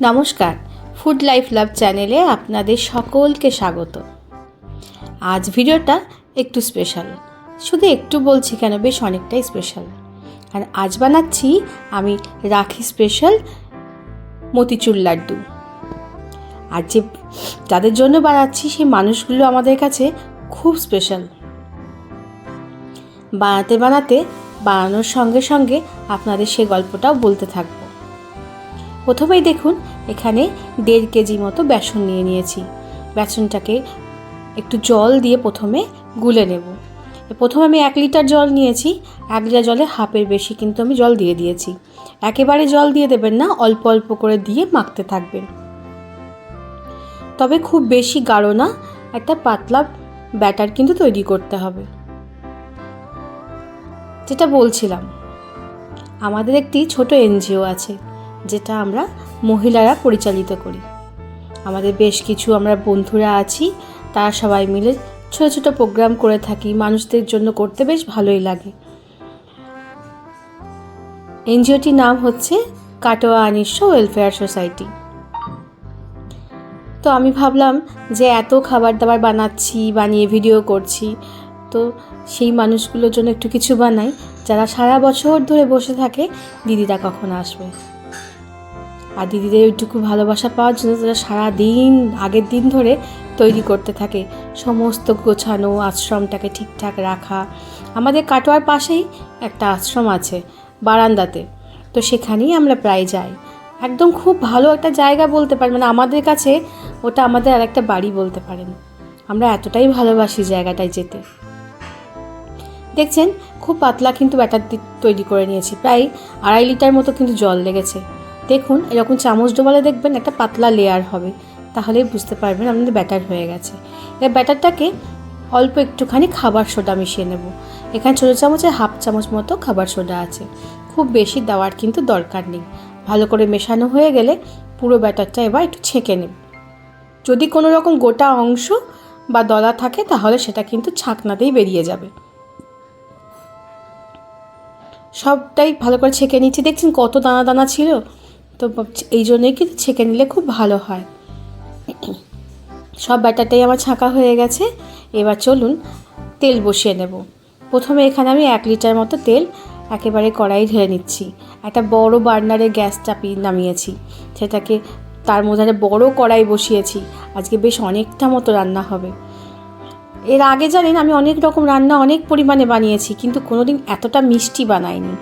নমস্কার food life love চ্যানেলে আপনাদের সকলকে স্বাগত। আজ ভিডিওটা একটু স্পেশাল শুধু একটু বলছি কেন, বেশ অনেকটাই স্পেশাল আর আজ বানাচ্ছি আমি রাখি স্পেশাল মতিচুর লাড্ডু। আর যে যাদের জন্য বানাচ্ছি, সেই মানুষগুলো আমাদের কাছে খুব স্পেশাল বানাতে বানাতে বানানোর সঙ্গে সঙ্গে আপনাদের সে গল্পটাও বলতে থাকব। প্রথমেই দেখুন, এখানে দেড় কেজি মতো বেসন নিয়ে নিয়েছি। বেসনটাকে একটু জল দিয়ে প্রথমে গুলে নেব। প্রথমে আমি এক লিটার জল নিয়েছি, এক লিটার জলে হাফের বেশি কিন্তু আমি জল দিয়ে দিয়েছি। একেবারে জল দিয়ে দেবেন না, অল্প অল্প করে দিয়ে মাখতে থাকবেন। তবে খুব বেশি গাঢ় না, একটা পাতলা ব্যাটার কিন্তু তৈরি করতে হবে। যেটা বলছিলাম, আমাদের একটি ছোট এনজিও আছে। যেটা আমরা মহিলারা পরিচালিত করি। আমাদের বেশ কিছু আমরা বন্ধুরা আছি, তারা সবাই মিলে ছোটো ছোটো প্রোগ্রাম করে থাকি, মানুষদের জন্য করতে বেশ ভালোই লাগে। এনজিওটির নাম হচ্ছে কাটোয়া আনিস্য ওয়েলফেয়ার সোসাইটি তো আমি ভাবলাম যে এত খাবার দাবার বানাচ্ছি, বানিয়ে ভিডিও করছি, তো সেই মানুষগুলোর জন্য একটু কিছু বানাই, যারা সারা বছর ধরে বসে থাকে দিদিরা কখন আসবে? আর দিদিদের ওইটুকু ভালোবাসা পাওয়ার জন্য তারা সারাদিন, আগের দিন ধরে তৈরি করতে থাকে। সমস্ত গোছানো আশ্রমটাকে ঠিকঠাক রাখা। আমাদের কাটোয়ার পাশেই একটা আশ্রম আছে, বারান্দাতে। তো সেখানেই আমরা প্রায় যাই। একদম খুব ভালো একটা জায়গা বলতে পারেন মানে আমাদের কাছে ওটা আমাদের আর একটা বাড়ি বলতে পারেন। আমরা এতটাই ভালোবাসি জায়গাটায় যেতে। দেখছেন, খুব পাতলা কিন্তু ব্যাটার তৈরি করে নিয়েছি। প্রায় আড়াই লিটার মতো কিন্তু জল লেগেছে। দেখুন, এরকম চামচ ডোবালে দেখবেন একটা পাতলা লেয়ার হবে। তাহলেই বুঝতে পারবেন আপনাদের ব্যাটার হয়ে গেছে। এবার ব্যাটারটাকে অল্প একটুখানি খাবার সোডা মিশিয়ে নেব। এখানে ছোটো চামচে হাফ চামচ মতো খাবার সোডা আছে। খুব বেশি দেওয়ার কিন্তু দরকার নেই। ভালো করে মেশানো হয়ে গেলে পুরো ব্যাটারটা এবার একটু ছেঁকে নেব যদি কোনো রকম গোটা অংশ বা দলা থাকে, তাহলে সেটা কিন্তু ছাকনাতেই বেরিয়ে যাবে। সবটাই ভালো করে ছেঁকে নিচ্ছি। দেখছেন কত দানা দানা ছিল? তো এই জন্যই কিন্তু ছেঁকে নিলে খুব ভালো হয়। সব ব্যাটারটাই আমার ছাঁকা হয়ে গেছে। এবার চলুন তেল বসিয়ে নেব। প্রথমে এখানে আমি এক লিটার মতো তেল একেবারে কড়াই ঢেলে নিচ্ছি। একটা বড় বার্নারে গ্যাস চাপিয়ে নামিয়েছি। সেটাকে তার মধ্যে বড় কড়াই বসিয়েছি। আজকে বেশ অনেকটা মতো রান্না হবে। এর আগে জানেন আমি অনেক রকম রান্না অনেক পরিমাণে বানিয়েছি, কিন্তু কোনোদিন এতটা মিষ্টি বানাইনি।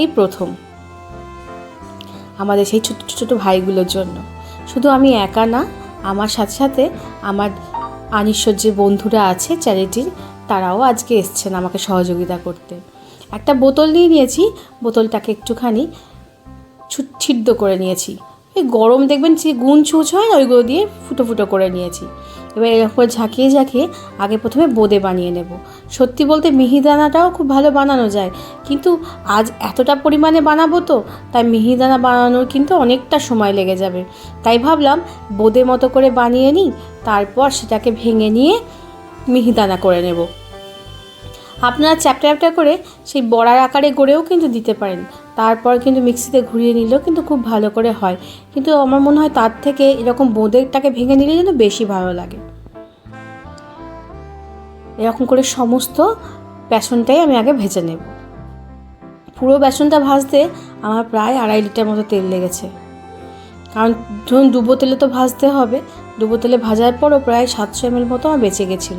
এই প্রথম। আমাদের সেই ছোটো ছোটো ভাইগুলোর জন্য। শুধু আমি একা না, আমার সাথে সাথে আমার আনিশ্বর যে বন্ধুরা আছে চ্যারিটির, তারাও আজকে এসছেন আমাকে সহযোগিতা করতে। একটা বোতল নিয়ে নিয়েছি, বোতলটাকে একটুখানি ছিদ্র করে নিয়েছি। এই গরম দেখবেন যে গুণ ছুঁচ হয় ওইগুলো দিয়ে ফুটো ফুটো করে নিয়েছি। এবার এরকম ঝাঁকিয়ে ঝাঁকিয়ে আগে প্রথমে বোঁদে বানিয়ে নেব। সত্যি বলতে মিহিদানাটাও খুব ভালো বানানো যায়। কিন্তু আজ এতটা পরিমাণে বানাবো তো, তাই মিহিদানা বানানোর কিন্তু অনেকটা সময় লেগে যাবে। তাই ভাবলাম বোঁদে মতো করে বানিয়ে নিই, তারপর সেটাকে ভেঙে নিয়ে মিহিদানা করে নেব। আপনারা চ্যাপটা চ্যাপটা করে সেই বড়ার আকারে গড়েও কিন্তু দিতে পারেন। তারপর কিন্তু মিক্সিতে ঘুরিয়ে নিলেও কিন্তু খুব ভালো করে হয়। কিন্তু আমার মনে হয় তার থেকে এরকম বোঁদেরটাকে ভেঙে নিলে যেন বেশি ভালো লাগে। এরকম করে সমস্ত বেসনটাই আমি আগে ভেজে নেব। পুরো বেসনটা ভাজতে আমার প্রায় আড়াই লিটার মতো তেল লেগেছে। কারণ ধরুন ডুবো তেলে তো ভাজতে হবে ডুবো তেলে ভাজার পরও প্রায় সাতশো এমএল মতো আমার বেঁচে গেছিল।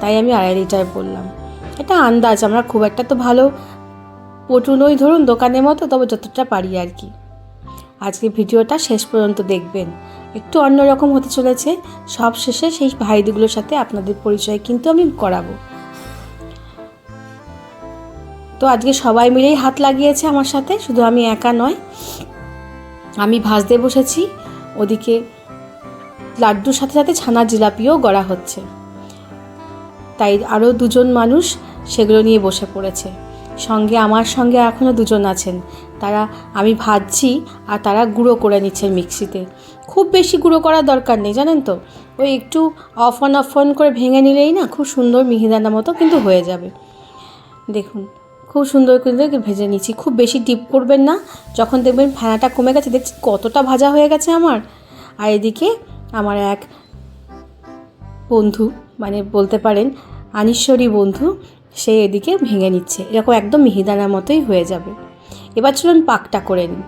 তাই আমি আড়াই লিটার বললাম। এটা আন্দাজ, আমরা খুব একটা তো ভালো পটু নই ধরুন দোকানের মতো, তবে যতটা পারি আর কি। আজকে ভিডিওটা শেষ পর্যন্ত দেখবেন। একটু অন্যরকম হতে চলেছে। সব শেষে সেই ভাইদিগুলোর সাথে আপনাদের পরিচয় কিন্তু আমি করাবো। তো আজকে সবাই মিলেই হাত লাগিয়েছে আমার সাথে। শুধু আমি একা নয়, আমি ভাজতে বসেছি। ওদিকে লাড্ডুর সাথে সাথে ছানা জিলাপিও গড়া হচ্ছে। তাই আরও দুজন মানুষ সেগুলো নিয়ে বসে পড়েছে। সঙ্গে আমার সঙ্গে এখনও দুজন আছেন। তারা আমি ভাজছি আর তারা গুঁড়ো করে নিচ্ছেন মিক্সিতে। খুব বেশি গুঁড়ো করার দরকার নেই, জানেন তো? ওই একটু অফ অন অফ অন করে ভেঙে নিলেই না খুব সুন্দর মিহিদানা মতো কিন্তু হয়ে যাবে। দেখুন, খুব সুন্দর করে ভেজে নিচ্ছি। খুব বেশি ডিপ করবেন না। যখন দেখবেন ফেনাটা কমে গেছে, দেখছি কতটা ভাজা হয়ে গেছে আমার। আর এদিকে আমার এক বন্ধু মানে বলতে পারেন আনিশ্বরী বন্ধু সে এদিকে ভেঙে নিচ্ছে। এরকম একদম মিহিদানার মতোই হয়ে যাবে। এবার চলুন পাকটা করে নিই।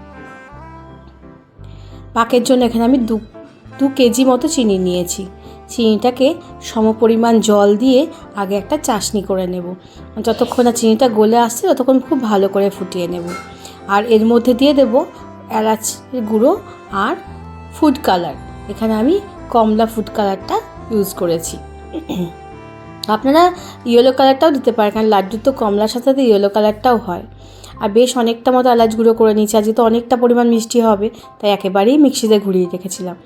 পাকের জন্য এখানে আমি দু দু কেজি মতো চিনি নিয়েছি। চিনিটাকে সমপরিমাণ জল দিয়ে আগে একটা চাশনি করে নেব। যতক্ষণ না চিনিটা গলে আসছে, ততক্ষণ খুব ভালো করে ফুটিয়ে নেব। আর এর মধ্যে দিয়ে দেব এলাচ গুঁড়ো আর ফুড কালার এখানে আমি কমলা ফুড কালারটা ইউজ করেছি। আপনারা ইয়েলো কালারটাও দিতে পারেন, কারণ লাড্ডু তো কমলার সাথে সাথে ইয়েলো কালারটাও হয়। আর বেশ অনেকটা মতো এলাচ গুঁড়ো করে নিয়েছি, আজকে তো অনেকটা পরিমাণ মিষ্টি হবে, তাই একেবারেই মিক্সিতে ঘুরিয়ে রেখেছিলাম।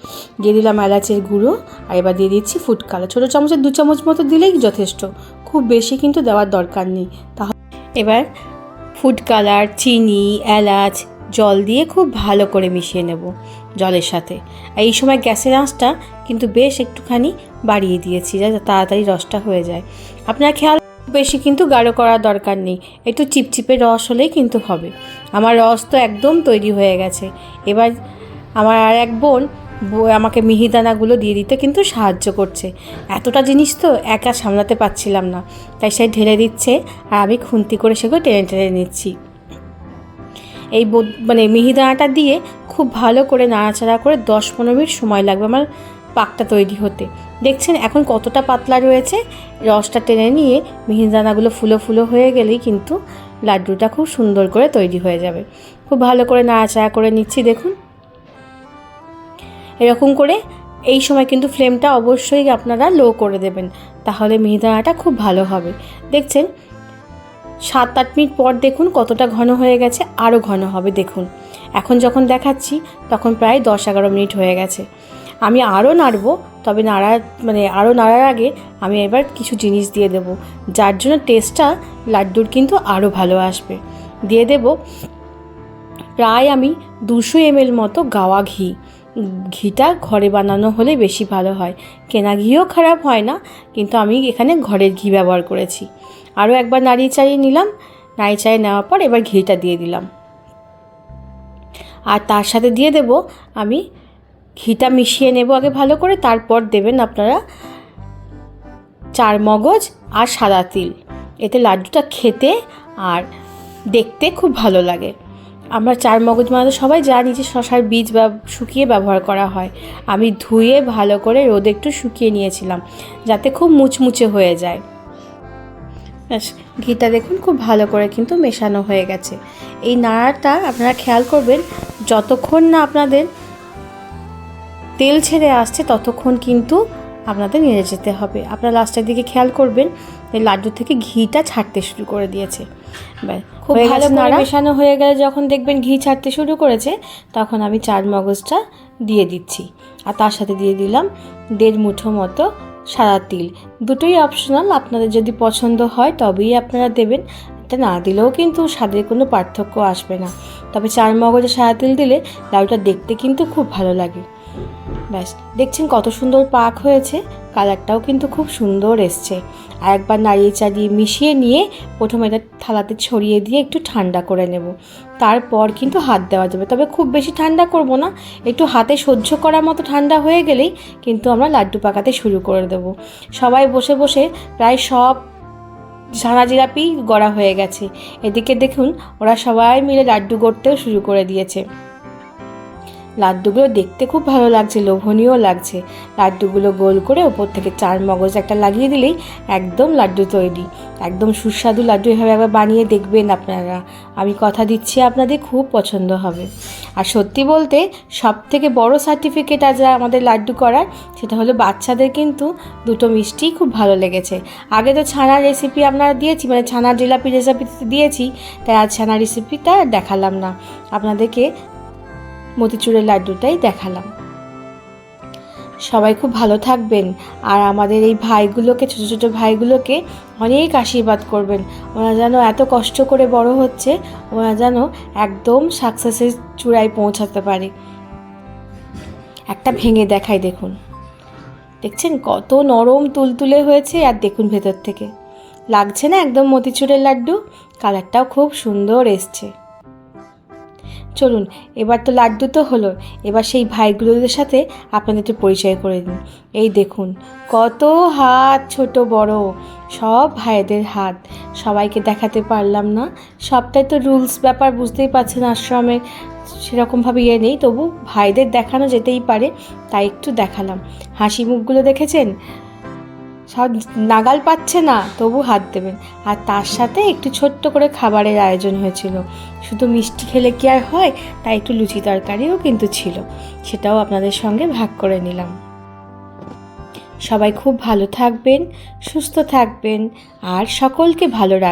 দিয়ে দিলাম এলাচের গুঁড়ো, আর এবার দিয়ে দিচ্ছি ফুড কালার ছোটো চামচের, দু চামচ মতো দিলেই যথেষ্ট, খুব বেশি কিন্তু দেওয়ার দরকার নেই। তাহলে এবার ফুড কালার চিনি, এলাচ জল দিয়ে খুব ভালো করে মিশিয়ে নেব জলের সাথে। আর এই সময় গ্যাসের আঁচটা কিন্তু বেশ একটুখানি বাড়িয়ে দিয়েছি, যাতে তাড়াতাড়ি রসটা হয়ে যায়। আপনার খেয়াল বেশি কিন্তু গাঢ় করার দরকার নেই, একটু চিপচিপে রস হলেই কিন্তু হবে। আমার রস তো একদম তৈরি হয়ে গেছে। এবার আমার আর এক বোন আমাকে মিহিদানাগুলো দিয়ে দিতে কিন্তু সাহায্য করছে। এতটা জিনিস তো একা সামলাতে পারছিলাম না, তাই সে ঢেলে দিচ্ছে আর আমি খুন্তি করে সেগুলো টেনে টেনে নিচ্ছি। এই মানে মিহিদানাটা দিয়ে খুব ভালো করে নাড়াচাড়া করে দশ পনেরো মিনিট সময় লাগবে আমার পাকটা তৈরি হতে। দেখছেন এখন কতটা পাতলা রয়েছে? রসটা টেনে নিয়ে মিহিদানাগুলো ফুলো ফুলো হয়ে গেলেই কিন্তু লাড্ডুটা খুব সুন্দর করে তৈরি হয়ে যাবে। খুব ভালো করে নাড়াচাড়া করে নিচ্ছি, দেখুন। এরকম করে এই সময় কিন্তু ফ্লেমটা অবশ্যই আপনারা লো করে দেবেন, তাহলে মিহিদানাটা খুব ভালো হবে। দেখছেন সাত আট মিনিট পর দেখুন কতটা ঘন হয়ে গেছে আরও ঘন হবে, দেখুন। এখন যখন দেখাচ্ছি, তখন প্রায় দশ এগারো মিনিট হয়ে গেছে। আমি আরও নাড়বো, তবে নাড়ার মানে আরও নাড়ার আগে আমি এবার কিছু জিনিস দিয়ে দেব, যার জন্য টেস্টটা লাড্ডুর কিন্তু আরও ভালো আসবে। দিয়ে দেব প্রায় আমি দুশো এমএল মতো গাওয়া ঘি। ঘিটা ঘরে বানানো হলে বেশি ভালো হয়। কেনা ঘিও খারাপ হয় না, কিন্তু আমি এখানে ঘরের ঘি ব্যবহার করেছি। আরও একবার নাড়িয়ে চাড়িয়ে নিলাম। নাড়িয়ে চাড়িয়ে নেওয়ার পর এবার ঘিটা দিয়ে দিলাম। আর তার সাথে দিয়ে দেব, আমি ঘিটা মিশিয়ে নেব আগে ভালো করে, তারপর দেবেন আপনারা চার মগজ আর সাদা তিল। এতে লাড্ডুটা খেতে আর দেখতে খুব ভালো লাগে। আমরা চার মগজ মানে সবাই জানি যে শশার বীজ বা শুকিয়ে ব্যবহার করা হয়। আমি ধুয়ে ভালো করে রোদে একটু শুকিয়ে নিয়েছিলাম, যাতে খুব মুচমুচে হয়ে যায়। ব্যাস, ঘিটা দেখুন খুব ভালো করে কিন্তু মেশানো হয়ে গেছে। এই নাড়াটা আপনারা খেয়াল করবেন, যতক্ষণ না আপনাদের তেল ছেড়ে আসছে, ততক্ষণ কিন্তু আপনাদের নিয়ে যেতে হবে। আপনারা লাস্টের দিকে খেয়াল করবেন লাড্ডু থেকে ঘিটা ছাড়তে শুরু করে দিয়েছে। খুব ভালো করে মেশানো হয়ে গেলে। যখন দেখবেন ঘি ছাড়তে শুরু করেছে তখন আমি চার মগজটা দিয়ে দিচ্ছি। আর তার সাথে দিয়ে দিলাম দেড় মুঠো মতো সাদা তিল। দুটোই অপশনাল আপনাদের যদি পছন্দ হয় তবেই আপনারা দেবেন। এটা না দিলেও কিন্তু স্বাদের কোনো পার্থক্য আসবে না। তবে চার মগজে সাদা তিল দিলে লাউটা দেখতে কিন্তু খুব ভালো লাগে। ব্যাস, দেখছেন কত সুন্দর পাক হয়েছে? কালারটাও কিন্তু খুব সুন্দর এসছে। আর একবার নাড়িয়ে চাড়িয়ে মিশিয়ে নিয়ে প্রথমে এটা থালাতে ছড়িয়ে দিয়ে একটু ঠান্ডা করে নেব। তারপর কিন্তু হাত দেওয়া যাবে। তবে খুব বেশি ঠান্ডা করব না। একটু হাতে সহ্য করার মতো ঠান্ডা হয়ে গেলেই কিন্তু আমরা লাড্ডু পাকাতে শুরু করে দেব। সবাই বসে বসে প্রায় সব ছানা জিলাপি গড়া হয়ে গেছে। এদিকে দেখুন, ওরা সবাই মিলে লাড্ডু গড়তেও শুরু করে দিয়েছে। লাড্ডুগুলো দেখতে খুব ভালো লাগছে, লোভনীয় লাগছে। লাড্ডুগুলো গোল করে ওপর থেকে চার মগজ একটা লাগিয়ে দিলেই একদম লাড্ডু তৈরি। একদম সুস্বাদু লাড্ডু এভাবে একবার বানিয়ে দেখবেন আপনারা। আমি কথা দিচ্ছি, আপনাদের খুব পছন্দ হবে। আর সত্যি বলতে সব থেকে বড় সার্টিফিকেট আজ আমাদের লাড্ডু করার, সেটা হলো বাচ্চাদের কিন্তু দুটো মিষ্টি খুব ভালো লেগেছে। আগে তো ছানার রেসিপি আপনারা দিয়েছি মানে ছানার জিলাপি রেসিপি দিয়েছি, তাই আজ ছানার রেসিপিটা দেখালাম না। আপনাদেরকে মতিচুরের লাড্ডুটাই দেখালাম। সবাই খুব ভালো থাকবেন আর আমাদের এই ভাইগুলোকে, ছোটো ছোটো ভাইগুলোকে অনেক আশীর্বাদ করবেন। ওরা যেন এত কষ্ট করে বড় হচ্ছে, ওরা যেন একদম সাকসেসের চূড়ায় পৌঁছাতে পারে। একটা ভেঙে দেখাই দেখুন। দেখছেন কত নরম তুলতুলে হয়েছে আর দেখুন ভেতর থেকে। লাগছে না একদম মতিচুরের লাড্ডু? কালারটাও খুব সুন্দর এসছে। চলুন, এবার তো লাড্ডু তো হলো। এবার সেই ভাইগুলোদের সাথে আপনাদের একটু পরিচয় করে দিন। এই দেখুন, কত হাত ছোট বড়, সব ভাইদের হাত। সবাইকে দেখাতে পারলাম না। সবটাই তো রুলস ব্যাপার, বুঝতেই পারছেন আশ্রমে। সেরকমভাবে ইয়ে নেই, তবু ভাইদের দেখানো যেতেই পারে, তাই একটু দেখালাম। হাসি মুখগুলো দেখেছেন? সব নাগাল পাচ্ছে না, তবু হাত দেবেন। আর তার সাথে একটু ছোট্ট করে খাবারের আয়োজন হয়েছিল। শুধু মিষ্টি খেলে কি আর হয় তাই একটু লুচি তরকারিও কিন্তু ছিল। সেটাও আপনাদের সঙ্গে ভাগ করে নিলাম। সবাই খুব ভালো থাকবেন, সুস্থ থাকবেন, আর সকলকে ভালো রাখ